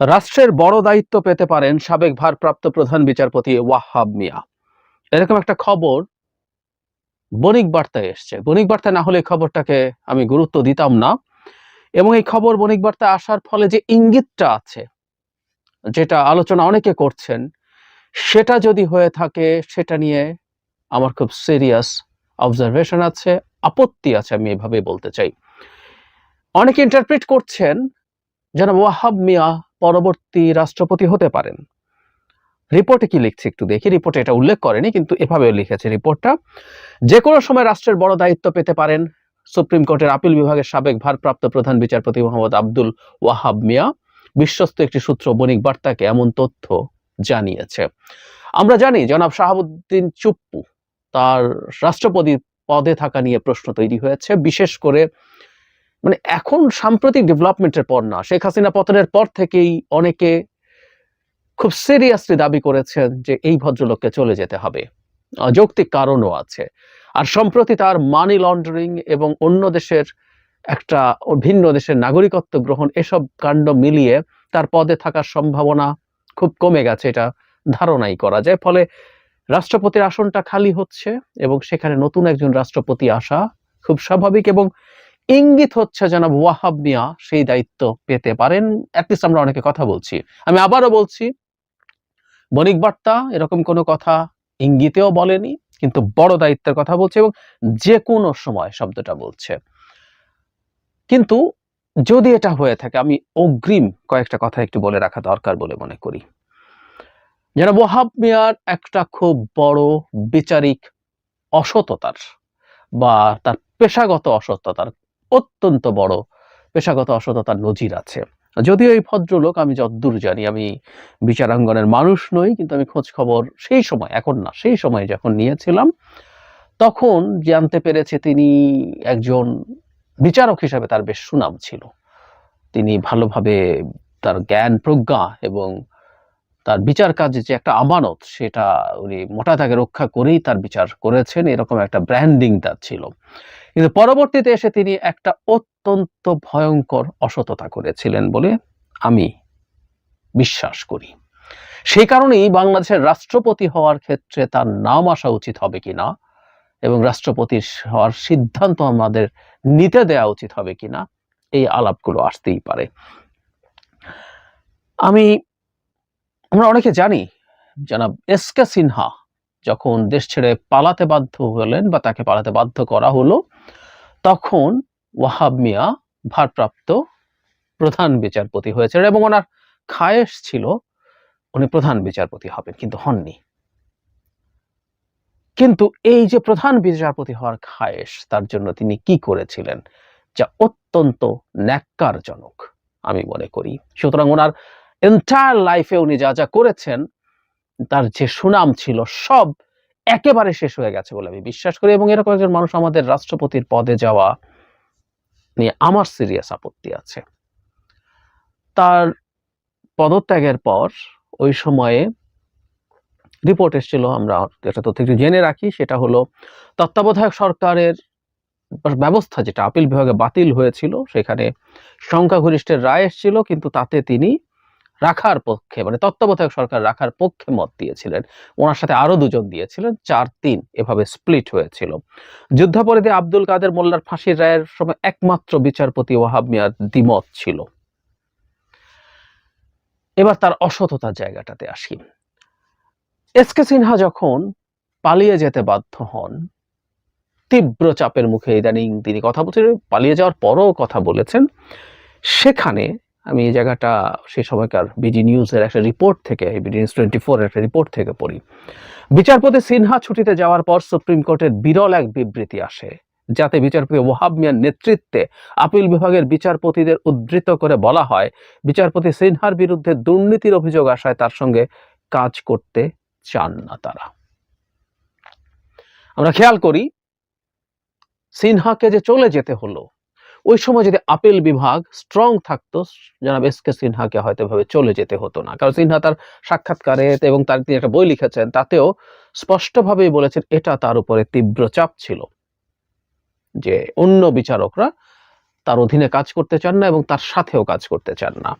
রাষ্ট্রের বড় দায়িত্ব পেতে পারেন সাবেক ভারপ্রাপ্ত প্রধান বিচারপতি ওয়াহাব মিয়া। এরকম একটা খবর বণিক বার্তায় এসছে। বণিক বার্তা না হলে খবরটাকে আমি গুরুত্ব দিতাম না। এবং এই খবর বণিক বার্তায় আসার ফলে যে ইঙ্গিতটা আছে, যেটা আলোচনা অনেকে করছেন, সেটা যদি হয়ে থাকে, সেটা নিয়ে আমার খুব সিরিয়াস অবজারভেশন আছে, আপত্তি আছে আমি এভাবে বলতে চাই। অনেকে ইন্টারপ্রিট করছেন যেন ওয়াহাব মিয়া পরবর্তী রাষ্ট্রপতি হতে পারেন। রিপোর্টে কি লিখছে একটু দেখি। রিপোর্টে এটা উল্লেখ করেনি, কিন্তু এভাবে লিখেছে রিপোর্টটা যে কোনো সময় রাষ্ট্রের বড় দায়িত্ব পেতে পারেন সুপ্রিম কোর্টের আপিল বিভাগের সাবেক ভারপ্রাপ্ত প্রধান বিচারপতি মোহাম্মদ আব্দুল ওয়াহাব মিয়া। বিশ্বস্ত একটি সূত্র বণিক বার্তাকে এমন তথ্য জানিয়েছে। আমরা জানি জনাব শাহাবুদ্দিন চুপ্পু তার রাষ্ট্রপতি পদে থাকা নিয়ে প্রশ্ন তৈরি হয়েছে। বিশেষ করে মানে এখন সাম্প্রতিক ডেভেলপমেন্টের পর না, শেখ হাসিনা পতনের পর থেকেই অনেকে খুব সিরিয়াসলি দাবি করেছেন যে এই ভদ্রলোককে চলে যেতে হবে। যৌক্তিক কারণও আছে। আর সম্প্রতি তার মানি লন্ডারিং এবং অন্য দেশের একটা ভিন্ন দেশের নাগরিকত্ব গ্রহণ এসব কাণ্ড মিলিয়ে তার পদে থাকার সম্ভাবনা খুব কমে গেছে, এটা ধারণাই করা যায়। ফলে রাষ্ট্রপতির আসনটা খালি হচ্ছে এবং সেখানে নতুন একজন রাষ্ট্রপতি আসা খুব স্বাভাবিক এবং ইঙ্গিত হচ্ছে জনাব ওয়াহাব মিয়া সেই দায়িত্ব পেতে পারেন। অ্যাটলিস্ট আমরা অনেকে কথা বলছি। আমি আবারও বলছি, বণিক বার্তা এরকম কোনো কথা ইঙ্গিতেও বলেনি, কিন্তু বড় দায়িত্বের কথা বলছে এবং যে কোনো সময় শব্দটা বলছে। কিন্তু যদি এটা হয়ে থাকে, আমি অগ্রিম কয়েকটা কথা একটু বলে রাখা দরকার বলে মনে করি। যেন ওয়াহাব মিয়ার একটা খুব বড় বিচারিক অসততার বা তার পেশাগত অসততার অত্যন্ত বড় পেশাগত অসততার নজির আছে। যদিও এই ভদ্রলোক, আমি যতদূর জানি, আমি বিচারাঙ্গনের মানুষ নই, কিন্তু আমি খোঁজ খবর সেই সময়, এখন না, সেই সময় যখন নিয়েছিলাম, তখন জানতে পেরেছে তিনি একজন বিচারক হিসাবে তার বেশ সুনাম ছিল। তিনি ভালোভাবে তার জ্ঞান, প্রজ্ঞা এবং তার বিচার কাজে যে একটা আমানত, সেটা উনি মোটা তাকে রক্ষা করেই তার বিচার করেছেন, এরকম একটা ব্র্যান্ডিং তার ছিল। কিন্তু পরবর্তীতে এসে তিনি একটা অত্যন্ত ভয়ঙ্কর অসততা করেছিলেন বলে আমি বিশ্বাস করি। সেই কারণেই বাংলাদেশের রাষ্ট্রপতি হওয়ার ক্ষেত্রে তার নাম আসা উচিত হবে কি না এবং রাষ্ট্রপতির হওয়ার সিদ্ধান্ত আমাদের নিতে দেওয়া উচিত হবে কি না এই আলাপগুলো আসতেই পারে। আমি, আমরা অনেকে জানি, জানাব এস কে সিনহা যখন দেশ ছেড়ে পালাতে বাধ্য হলেন বা তাকে পালাতে বাধ্য করা হলো, তখন ওয়াহাব মিয়া ভারপ্রাপ্ত প্রধান বিচারপতি হয়েছিলেন এবং ওনার খায়েশ ছিল, উনি প্রধান বিচারপতি হবেন, কিন্তু হননি। কিন্তু এই যে প্রধান বিচারপতি হওয়ার খায়েশ, তার জন্য তিনি কি করেছিলেন, যা অত্যন্ত ন্যাক্কারজনক, আমি মনে করি। সুতরাং ওনার এন্টায়ার লাইফে উনি যা যা করেছেন তার যে সুনাম ছিল সব একেবারে শেষ হয়ে গেছে বলে আমি বিশ্বাস করি এবং এরকম একজন মানুষ আমাদের রাষ্ট্রপতির পদে যাওয়া নিয়ে আমার সিরিয়াস আপত্তি আছে। তার পদত্যাগের পর ওই সময়ে রিপোর্ট এসেছিল আমরা একটা তথ্য একটু জেনে রাখি, সেটা হলো তত্ত্বাবধায়ক সরকারের ব্যবস্থা যেটা আপিল বিভাগে বাতিল হয়েছিল, সেখানে সংখ্যাগরিষ্ঠের রায় এসেছিল, কিন্তু তাতে তিনি রাখার পক্ষে মানে তত্ত্বাবধায়ক সরকার রাখার পক্ষে মত দিয়েছিলেন। ওনার সাথে আরও দুজন দিয়েছিলেন, চার তিন এভাবে স্প্লিট হয়েছিল। যুদ্ধাপরাধী আব্দুল কাদের মোল্লার ফাঁসির রায়ের সময় একমাত্র বিচারপতি ওয়াহাব মিয়ার দ্বিমত ছিল। এবার তার অসততার জায়গাটাতে আসি। এস কে সিনহা যখন পালিয়ে যেতে বাধ্য হন, তীব্র চাপের মুখে ইদানিং তিনি কথা বলছেন পালিয়ে যাওয়ার পরও কথা বলেছেন। সেখানে আমি এই জায়গাটা সেই সময়কার বিডি নিউজের একটা রিপোর্ট থেকে বিডি নিউজ টোয়েন্টি ফোর একটা রিপোর্ট থেকে পড়ি। বিচারপতি সিনহা ছুটিতে যাওয়ার পর সুপ্রিম কোর্টের বিরল এক বিবৃতি আসে, যাতে বিচারপতি ওয়াহাব মিয়ার নেতৃত্বে আপিল বিভাগের বিচারপতিদের উদ্ধৃত করে বলা হয়, বিচারপতি সিনহার বিরুদ্ধে দুর্নীতির অভিযোগ আসায় তার সঙ্গে কাজ করতে চান না তারা। আমরা খেয়াল করি, সিনহাকে যে চলে যেতে হলো ওই সময় যদি আপিল বিভাগ স্ট্রং থাকতো, জনাব এস কে সিনহাকে হয়তো ভাবে চলে যেতে হতো না। কারণ সিনহা তার সাক্ষাৎকারে এবং তার তিনি একটা বই লিখেছেন, তাতেও স্পষ্টভাবেই বলেছেন এটা তার উপরে তীব্র চাপ ছিল যে অন্য বিচারকরা তার অধীনে কাজ করতে চান না এবং তার সাথেও কাজ করতে চান না।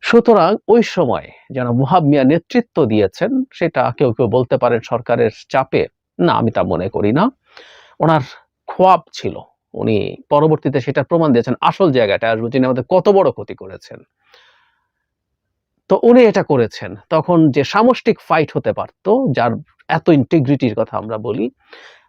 সুতরাং ওই সময় যারা মুহাব মিয়া নেতৃত্ব দিয়েছেন, সেটা কেউ কেউ বলতে পারেন সরকারের চাপে, না, আমি তা মনে করি না। ওনার খোয়াব ছিল। উনি পরবর্তীতে সেটা প্রমাণ দিয়েছেন আসল জায়গাটা আসব যিনি আমাদের কত বড় ক্ষতি করেছেন। তো উনি এটা করেছেন। তখন যে সামষ্টিক ফাইট হতে পারত, যার এত ইন্টিগ্রিটির কথা আমরা বলি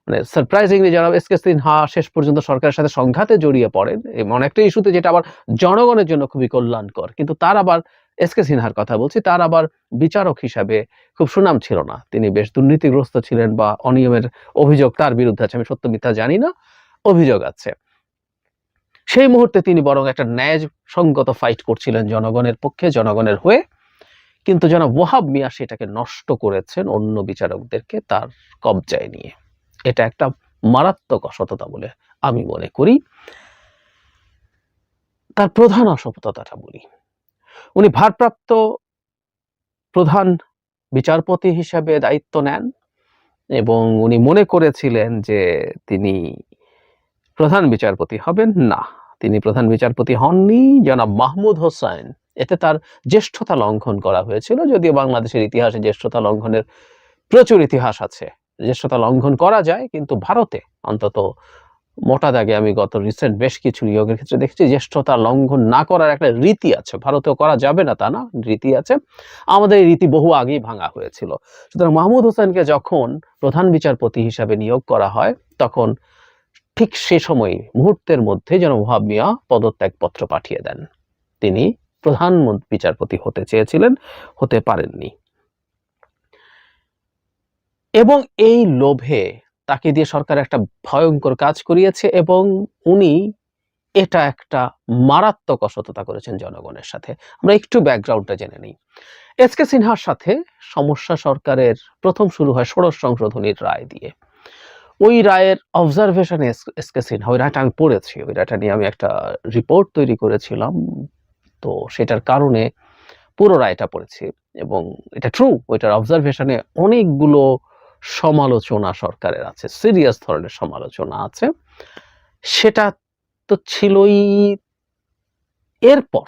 মানে সারপ্রাইজিংলি যারা এস কে সিনহা শেষ পর্যন্ত সরকারের সাথে সংঘাতে জড়িয়ে পড়েন এমন একটা ইস্যুতে যেটা আবার জনগণের জন্য খুবই কল্যাণকর। কিন্তু তার আবার, এস কে সিনহার কথা বলছি, তার আবার বিচারক হিসাবে খুব সুনাম ছিল না। তিনি বেশ দুর্নীতিগ্রস্ত ছিলেন বা অনিয়মের অভিযোগ তার বিরুদ্ধে আছে, আমি সত্য মিথ্যা জানি না। অভিযোগ আছে। সেই মুহূর্তে তিনি বরং একটা ন্যায় সঙ্গত ফাইট করছিলেন জনগণের পক্ষে, জনগণের হয়ে। কিন্তু যেন ওয়াহাব মিয়া সেটাকে নষ্ট করেছেন অন্য বিচারকদেরকে তার কবজায় নিয়ে। এটা একটা মারাত্মক অসততা বলে আমি মনে করি। তার প্রধান অসততাটা বলি। উনি ভারপ্রাপ্ত প্রধান বিচারপতি হিসাবে দায়িত্ব নেন এবং উনি মনে করেছিলেন যে তিনি প্রধান বিচারপতি হবেন? না। তিনি প্রধান বিচারপতি হননি। জনাব মাহমুদ হোসাইন এতে তার জ্যেষ্ঠতা লঙ্ঘন করা হয়েছিল, যদিও বাংলাদেশের ইতিহাসে জ্যেষ্ঠতা লঙ্ঘনের প্রচুর ইতিহাস আছে। জ্যেষ্ঠতা লঙ্ঘন করা যায়, কিন্তু ভারতে অন্তত মোটা দাগে আমি গত রিসেন্ট বেশ কিছু নিয়োগের ক্ষেত্রে দেখছি, জ্যেষ্ঠতা লঙ্ঘন না করার একটা রীতি আছে। ভারতেও করা যাবে না তা না, রীতি আছে। আমাদের এই রীতি বহু আগেই ভাঙা হয়েছিল। সুতরাং মাহমুদ হোসেনকে যখন প্রধান বিচারপতি হিসাবে নিয়োগ করা হয়, তখন ঠিক সে সময় মুহূর্তের মধ্যে যেন ওহাব মিয়া পদত্যাগপত্র পাঠিয়ে দেন। তিনি প্রধান বিচারপতি হতে চেয়েছিলেন, হতে পারেননি। এবং এই লোভে তাকে দিয়ে সরকার একটা ভয়ঙ্কর কাজ করিয়েছে এবং উনি এটা একটা মারাত্মক অসততা করেছেন জনগণের সাথে। আমরা একটু ব্যাকগ্রাউন্ডটা জেনে নিই। এস কে সিনহার সাথে সমস্যা সরকারের প্রথম শুরু হয় ষোড়শ সংশোধনীর রায় দিয়ে। ওই রায়ের অবজারভেশন এস কে সিনহা, ওই রায়টা আমি পড়েছি, ওই রায়টা নিয়ে আমি একটা রিপোর্ট তৈরি করেছিলাম। তো সেটার কারণে পুরো রায়টা পড়েছি এবং এটা ট্রু ওইটার অবজারভেশনে অনেকগুলো সমালোচনা সরকারের আছে সিরিয়াস ধরনের সমালোচনা আছে। সেটা তো ছিলই এরপর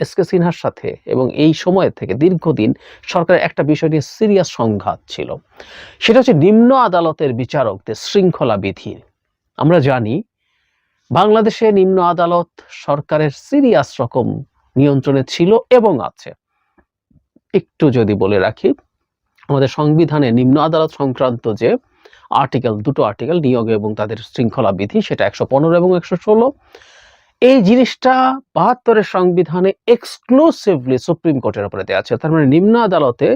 এস কে সিনহার সাথে এবং এই সময় থেকে দীর্ঘদিন সরকারের একটা বিষয় নিয়ে সিরিয়াস সংঘাত ছিল। সেটা হচ্ছে নিম্ন আদালতের বিচারকদের শৃঙ্খলা বিধি। আমরা জানি, বাংলাদেশে নিম্ন আদালত সরকারের সিরিয়াস রকম নিয়ন্ত্রণে ছিল এবং আছে। একটু যদি বলে রাখি, আমাদের সংবিধানে নিম্ন আদালত সংক্রান্ত যে আর্টিকেল, দুটো আর্টিকেল নিয়োগ এবং তাদের শৃঙ্খলা বিধি, সেটা একশো পনেরো এবং একশো ষোলো এই জিনিসটা বাহাত্তরের সংবিধানে এক্সক্লুসিভলি সুপ্রিম কোর্টের উপরে দেওয়া আছে। তার মানে নিম্ন আদালতে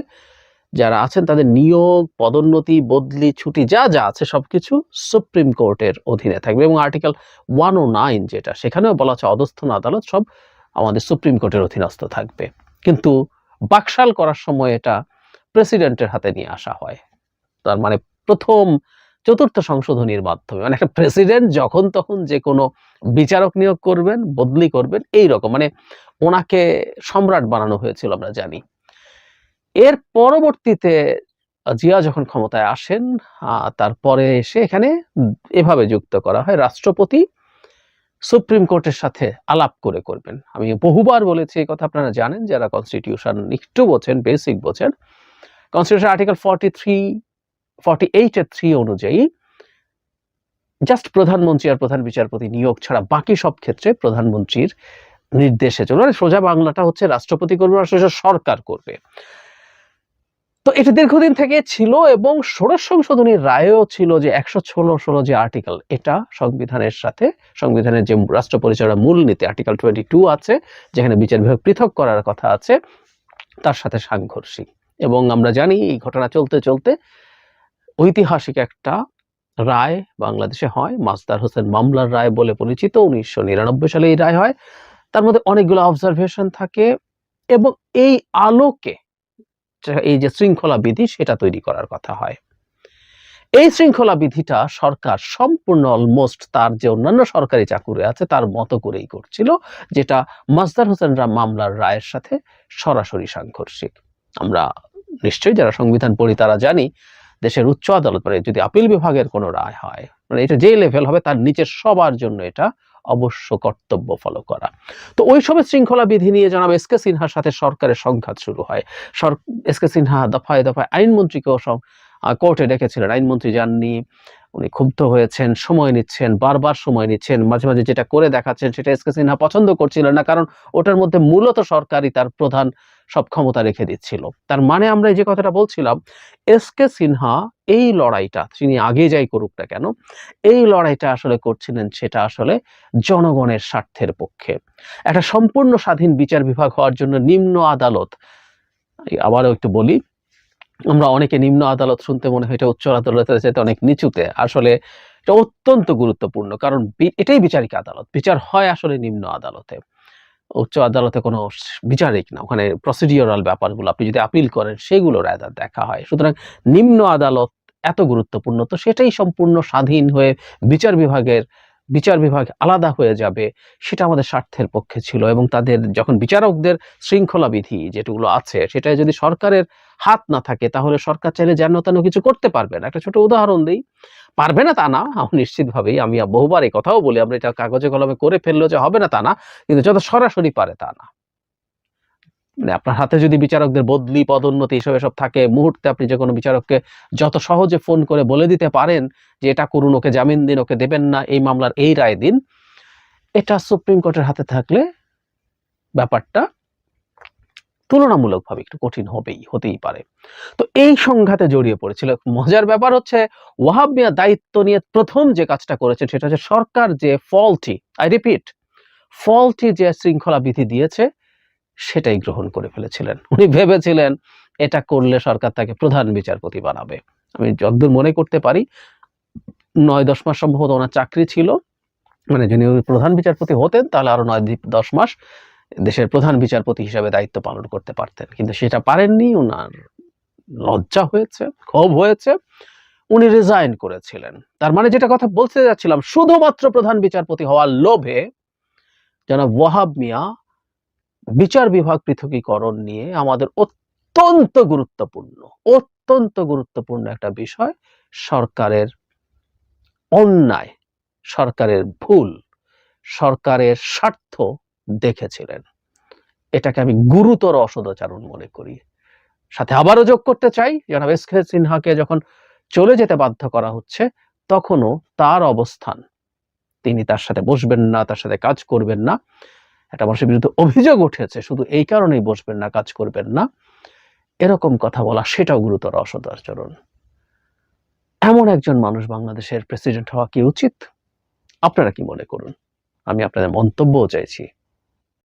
যারা আছেন, তাদের নিয়োগ, পদোন্নতি, বদলি, ছুটি, যা যা আছে সবকিছু সুপ্রিম কোর্টের অধীনে থাকবে এবং আর্টিকেল ওয়ান ও নাইন যেটা, সেখানেও বলা আছে অধস্থন আদালত সব আমাদের সুপ্রিম কোর্টের অধীনস্থ থাকবে। কিন্তু বাকশাল করার সময় এটা প্রেসিডেন্টের হাতে নিয়ে আসা হয়। তার মানে প্রথম চতুর্থ সংশোধনীর মাধ্যমে। মানে একটা প্রেসিডেন্ট যখন তখন যে কোনো বিচারক নিয়োগ করবেন, বদলি করবেন এই রকম মানে ওনাকে সম্রাট বানানো হয়েছিল, আমরা জানি। এর পরবর্তীতে জিয়া যখন ক্ষমতায় আসেন তারপরে এসে এখানে এভাবে যুক্ত করা হয়, রাষ্ট্রপতি সুপ্রিম কোর্টের সাথে আলাপ করে করবেন। আমি বহুবার বলেছি, এই কথা আপনারা জানেন, যারা কনস্টিটিউশন একটু বোঝেন বেসিক বোঝেন constitution article forty three forty এইটের থ্রি অনুযায়ী জাস্ট প্রধানমন্ত্রী আর প্রধান বিচারপতি নিয়োগ ছাড়া বাকি সব ক্ষেত্রে প্রধানমন্ত্রীর নির্দেশে চলবে। মানে সোজা বাংলাটা হচ্ছে রাষ্ট্রপতি করবে আর সোজা সরকার করবে। তো এটা দীর্ঘদিন থেকে ছিল এবং ষোড়শ সংশোধনীর রায়ও ছিল যে একশো ষোলো ষোলো যে আর্টিকেল এটা সংবিধানের সাথে, সংবিধানের যে রাষ্ট্র পরিচালনা মূলনীতি আর্টিকেল টোয়েন্টি টু আছে, যেখানে বিচার বিভাগ পৃথক করার কথা আছে, তার সাথে সাংঘর্ষিক। এবং আমরা জানি এই ঘটনা চলতে চলতে ঐতিহাসিক একটা রায় বাংলাদেশে হয়। মাসদার হোসেন মামলার রায় বলে পরিচিত, উনিশশো নিরানব্বই সালে এই রায় হয়। তার মধ্যে অনেকগুলো অবজারভেশন থাকে এবং এই আলোকে এই যে শৃঙ্খলা বিধি সেটা তৈরি করার কথা হয়। এই শৃঙ্খলা বিধিটা সরকার সম্পূর্ণ অলমোস্ট তার যে অন্যান্য সরকারি চাকুরে আছে তার মতো করেই করছিল, যেটা মাজদার হোসেন মামলার রায়ের সাথে সরাসরি সাংঘর্ষিক। আমরা নিশ্চয়ই যারা সংবিধান পড়ি তারা জানি দেশের উচ্চ আদালত মানে যদি আপিল বিভাগের কোনো রায় হয় মানে এটা যে লেভেল হবে তার নিচের সবার জন্য এটা অবশ্য কর্তব্য ফলো করা। তো ওই সময় শৃঙ্খলা বিধি নিয়ে জানাব এস কে সিনহার সাথে সরকারের সংঘাত শুরু হয়। এস কে সিনহা দফায় দফায় আইনমন্ত্রীকেও কোর্টে ডেকেছিলেন। আইনমন্ত্রী যাননি, উনি ক্ষুব্ধ হয়েছেন, সময় নিচ্ছেন, বারবার সময় নিচ্ছেন। মাঝে মাঝে যেটা করে দেখাচ্ছেন সেটা এস কে সিনহা পছন্দ করছিলেন না, কারণ ওটার মধ্যে মূলত সরকারই তার প্রধান সব ক্ষমতা রেখে দিচ্ছিল। তার মানে আমরা যে কথাটা বলছিলাম, এস কে সিনহা এই লড়াইটা, তিনি আগে যাই করুক না কেন, এই লড়াইটা আসলে করছিলেন সেটা আসলে জনগণের স্বার্থের পক্ষে। একটা সম্পূর্ণ স্বাধীন বিচার বিভাগ হওয়ার জন্য নিম্ন আদালত আবারও একটু বলি, আমরা অনেকে নিম্ন আদালত শুনতে মনে হয় এটা উচ্চ আদালতের চাইতে অনেক নিচুতে। আসলে এটা অত্যন্ত গুরুত্বপূর্ণ, কারণ এটাই বিচারিক আদালত, বিচার হয় আসলে নিম্ন আদালতে। উচ্চ আদালতে কোনো বিচারিক না ওখানে প্রসিডিওরাল ব্যাপারগুলো, আপনি যদি আপিল করেন সেগুলো রায়দার দেখা হয়। সুতরাং নিম্ন আদালত এত গুরুত্বপূর্ণ, তো সেটাই সম্পূর্ণ স্বাধীন হয়ে বিচার বিভাগের বিচার বিভাগ আলাদা হয়ে যাবে, সেটা আমাদের স্বার্থের পক্ষে ছিল এবং তাদের যখন বিচারকদের শৃঙ্খলা বিধি যেগুলো আছে, সেটায় যদি সরকারের হাত না থাকে, তাহলে সরকার চাইলে যেন তেন কিছু করতে পারবে না। একটা ছোট উদাহরণ দিই, পারবে না তা না নিশ্চিতভাবেই আমি বহুবার এই কথাও বলি, আমরা এটা কাগজে কলমে করে ফেলল যে হবে না তা না, কিন্তু যত সরাসরি পারে তা না। মানে আপনার হাতে যদি বিচারকদের বদলি, পদোন্নতি এসব এসব থাকে, মুহূর্তে আপনি যে কোনো বিচারককে যত সহজে ফোন করে বলে দিতে পারেন যে এটা করুন, ওকে জামিন দিন, ওকে দেবেন না, এই মামলার এই রায় দিন, এটা সুপ্রিম কোর্টের হাতে থাকলে ব্যাপারটা তুলনামূলকভাবে একটু কঠিন হবেই, হতেই পারে। তো এই সংঘাতে জড়িয়ে পড়েছিল। মজার ব্যাপার হচ্ছে, ওয়াহাব মিয়া দায়িত্ব নিয়ে প্রথম যে কাজটা করেছে সেটা হচ্ছে সরকার যে ফলটি আই রিপিট ফলটি যে শৃঙ্খলা বিধি দিয়েছে সেটাই গ্রহণ করে ফেলেছিলেন। উনি ভেবেছিলেন এটা করলে সরকার তাকে প্রধান বিচারপতি বানাবে। আমি যতদূর মনে করতে পারি, নয় দশ মাস সম্ভবত ওনার চাকরি ছিল। মানে যিনি প্রধান বিচারপতি হতেন, তাহলে আরও নয় দশ মাস দেশের প্রধান বিচারপতি হিসাবে দায়িত্ব পালন করতে পারতেন। কিন্তু সেটা পারেননি ওনার লজ্জা হয়েছে, ক্ষোভ হয়েছে। উনি রিজাইন করেছিলেন। তার মানে যেটা কথা বলতে যাচ্ছিলাম, শুধুমাত্র প্রধান বিচারপতি হওয়ার লোভে জনাব ওয়াহাব মিয়া বিচার বিভাগ পৃথকীকরণ নিয়ে আমাদের অত্যন্ত গুরুত্বপূর্ণ অত্যন্ত গুরুত্বপূর্ণ একটা বিষয়, সরকারের অন্যায়, সরকারের ভুল, সরকারের স্বার্থ দেখেছিলেন। এটাকে আমি গুরুতর অসদাচারণ মনে করি। সাথে আবারও যোগ করতে চাই, জনাব এস কে সিনহাকে যখন চলে যেতে বাধ্য করা হচ্ছে, তখনও তার অবস্থান, তিনি তার সাথে বসবেন না, তার সাথে কাজ করবেন না। একটা মানুষের বিরুদ্ধে অভিযোগ উঠেছে, শুধু এই কারণেই বসবেন না, কাজ করবেন না। এরকম কথা বলা সেটাও গুরুতর অসদাচরণ। এমন একজন মানুষ বাংলাদেশের প্রেসিডেন্ট হওয়া কি উচিত? আপনারা কি মনে করুন? আমি আপনাদের মন্তব্যও চাইছি।